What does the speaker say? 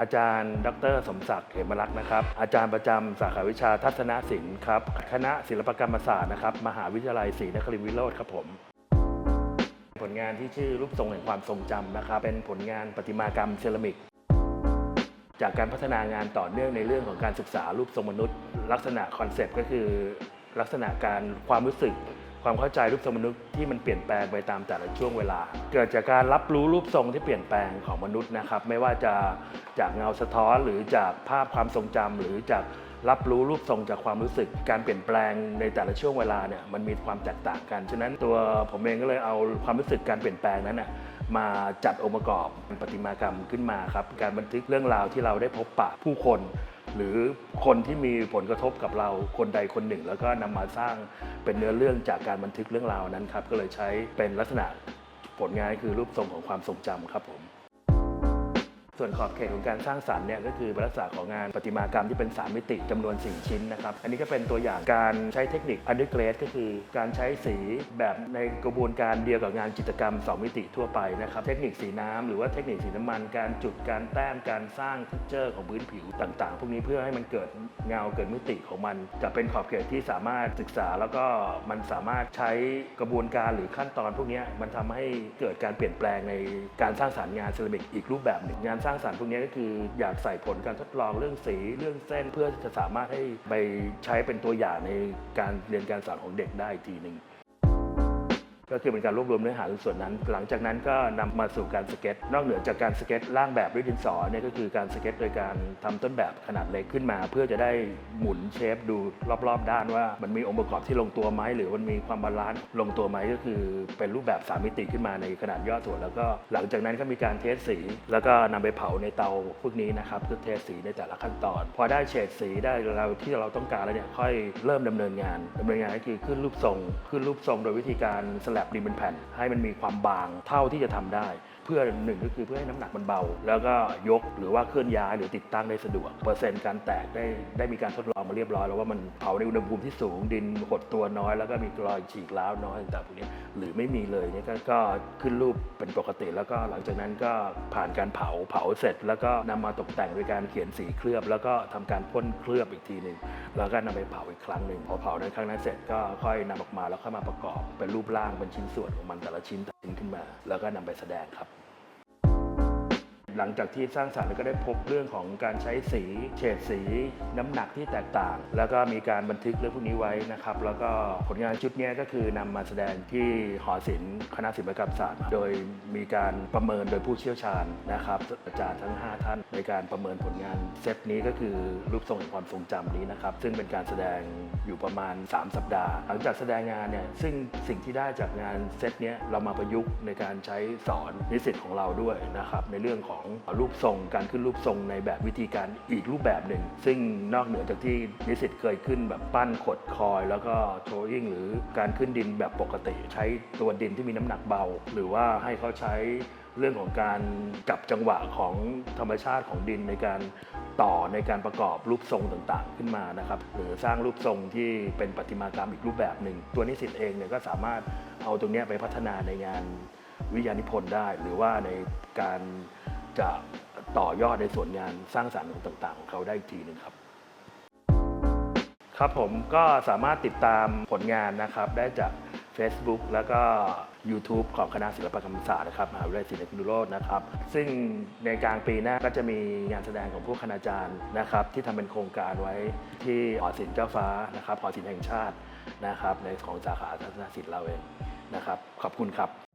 อาจารย์ ดร สมศักดิ์เหมรักษ์นะครับ อาจารย์ประจำสาขาวิชาทัศนศิลป์ครับ คณะศิลปกรรมศาสตร์นะครับ มหาวิทยาลัยศรีนครินทรวิโรธครับผม ผลงานที่ชื่อรูปทรงแห่งความทรงจำนะครับ เป็นผลงานประติมากรรมเซรามิก จากการพัฒนางานต่อเนื่องในเรื่องของการศึกษารูปทรงมนุษย์ ลักษณะคอนเซปต์ก็คือ ลักษณะการความรู้สึก ความเข้าใจรูปทรงมนุษย์ที่มันเปลี่ยนแปลงไปตามแต่ละช่วงเวลา เกิดจากการรับรู้รูปทรงที่เปลี่ยนแปลงของมนุษย์นะครับ ไม่ว่าจะจากเงาสะท้อนหรือจากภาพความทรงจำหรือจากรับรู้รูปทรงจากความรู้สึก การเปลี่ยนแปลงในแต่ละช่วงเวลาเนี่ยมันมีความแตกต่างกันฉะนั้นตัวผมเองก็เลยเอาความรู้สึกการเปลี่ยนแปลงนั้นน่ะมาจัดองค์ประกอบเป็นประติมากรรมขึ้นมาครับ การบันทึกเรื่องราวที่เราได้พบปะผู้คน หรือคนที่มีผลกระทบกับเราคนใดคนหนึ่ง แล้วก็นำมาสร้างเป็นเนื้อเรื่องจากการบันทึกเรื่องราวนั้นครับก็เลยใช้เป็นลักษณะผลงานคือรูปทรงของความทรงจำครับผม ส่วนขอบเขตของการสร้างสรรค์เนี่ยก็คือเป็นลักษณะของงานประติมากรรมที่เป็น 3 มิติจำนวน 4 ชิ้นนะครับ อันนี้ก็เป็นตัวอย่างการใช้เทคนิค undergrade ก็คือการใช้สีแบบในกระบวนการเดียวกับงานจิตรกรรม 2 มิติทั่วไปนะครับ เทคนิคสีน้ำหรือว่าเทคนิคสีน้ำมัน การจุดการแต้มการสร้างเท็กเจอร์ของพื้นผิวต่าง ๆ พวกนี้เพื่อให้มันเกิดเงาเกิดมิติของมัน จะเป็นขอบเขตที่สามารถศึกษา แล้วก็มันสามารถใช้กระบวนการหรือขั้นตอนพวกนี้มันทำให้เกิดการเปลี่ยนแปลงในการสร้างสรรค์งานเซรามิกอีกรูปแบบหนึ่งงานร้างสรรค์พวกนี้ก็คืออยากใส่ผลการทดลองเรื่องสีเรื่องเส้นเพื่อจะสามารถให้ไปใช้เป็นตัวอย่างในการเรียนการสอนของเด็กได้อีกทีหนึ่ง ก็คือเป็นการรวบรวมเนื้อหาส่วนนั้น หลังจากนั้นก็นำมาสู่การสเก็ต นอกเหนือจากการสเก็ตร่างแบบด้วยดินสอเนี่ยก็คือการสเก็ตโดยการทำต้นแบบขนาดเล็กขึ้นมา เพื่อจะได้หมุนเชฟดูรอบๆ ด้านว่า มันมีองค์ประกอบที่ลงตัวไหมหรือมันมีความบาลานซ์ลงตัวไหมก็คือเป็นรูปแบบสามมิติขึ้นมาในขนาดย่อส่วนแล้วก็หลังจากนั้นก็มีการเทสสี แล้วก็นำไปเผาในเตาพวกนี้นะครับเพื่อเทสสีในแต่ละขั้นตอน พอได้เฉดสีได้เราที่เราต้องการแล้วเนี่ยค่อยเริ่มดำเนินงานดำเนินงานก็คือขึ้นรูปทรง ขึ้นรูปทรงโดยวิธีการสลับดินเป็นแผ่น ให้มันมีความบางเท่าที่จะทำได้ เพื่อหนึ่งก็คือเพื่อให้น้ำหนักมันเบา แล้วก็ยกหรือว่าเคลื่อนย้ายหรือติดตั้งได้สะดวก เปอร์เซ็นต์การแตกได้ได้มีการทดลองมาเรียบร้อยแล้วว่ามันเผาในอุณหภูมิที่สูงดินหดตัวน้อย แล้วก็มีรอยฉีกร้าวน้อยต่างๆพวกนี้หรือไม่มีเลยเนี่ยก็ขึ้นรูปเป็นปกติ แล้วก็หลังจากนั้นก็ผ่านการเผาเผาเสร็จ แล้วก็นำมาตกแต่งโดยการเขียนสีเคลือบ แล้วก็ทำการพ่นเคลือบอีกทีหนึ่งแล้วก็นำไปเผาอีกครั้งหนึ่งพอเผาในครั้งนั้นเสร็จก็ค่อยนำออกมาแล้วค่อยมาประกอบเป็นรูปร่างเป็นชิ้นส่วนของมันแต่ละชิ้นตัดชิ้นขึ้นมา แล้วก็นำไปแสดงครับ หลังจากที่สร้างสรรค์ก็ได้พบเรื่องของการใช้สีเฉดสี น้ำหนักที่แตกต่าง แล้วก็มีการบันทึกเรื่องพวกนี้ไว้นะครับ แล้วก็ผลงานชุดนี้ก็คือนำมาแสดงที่หอศิลป์คณะศิลปกรรมศาสตร์ โดยมีการประเมินโดยผู้เชี่ยวชาญนะครับอาจารย์ทั้ง 5 ท่านในการประเมินผลงานเซตนี้ก็คือรูปทรงแห่งความทรงจำนี้นะครับ ซึ่งเป็นการแสดงอยู่ประมาณ 3 สัปดาห์ หลังจากแสดงงานเนี่ยซึ่งสิ่งที่ได้จากงานเซตเนี้ยเรามาประยุกต์ในการใช้สอนนิสิตของเราด้วยนะครับในเรื่องของรูปทรงการขึ้นรูปทรงในแบบวิธีการอีกรูปแบบหนึ่ง ซึ่งนอกเหนือจากที่นิสิตเคยขึ้นแบบปั้นขดคอย แล้วก็โทริงหรือการขึ้นดินแบบปกติ ใช้ตัวดินที่มีน้ำหนักเบา หรือว่าให้เขาใช้เรื่องของการจับจังหวะของธรรมชาติของดินในการต่อในการประกอบรูปทรงต่างๆ ขึ้นมานะครับหรือสร้างรูปทรงที่เป็นประติมากรรมอีกรูปแบบหนึ่ง ตัวนิสิตเองเนี่ยก็สามารถเอาตรงนี้ไปพัฒนาในงานวิทยานิพนธ์ได้ หรือว่าในการ จะต่อยอดในส่วนงานสร้างสรรค์ของต่างๆของเขาได้อีกทีหนึ่งครับ ครับผมก็สามารถติดตามผลงานนะครับ ได้จาก Facebook แล้วก็ YouTube ของคณะศิลปกรรมศาสตร์นะครับมหาวิทยาลัยศรีนครินทรโรจน์นะครับ ซึ่งในกลางปีหน้าก็จะมีงานแสดงของผู้คณาจารย์นะครับ ที่ทำเป็นโครงการไว้ที่หอศิลป์เจ้าฟ้านะครับหอศิลป์แห่งชาตินะครับ ในของสาขาทัศนศิลป์เราเองนะครับ ขอบคุณครับ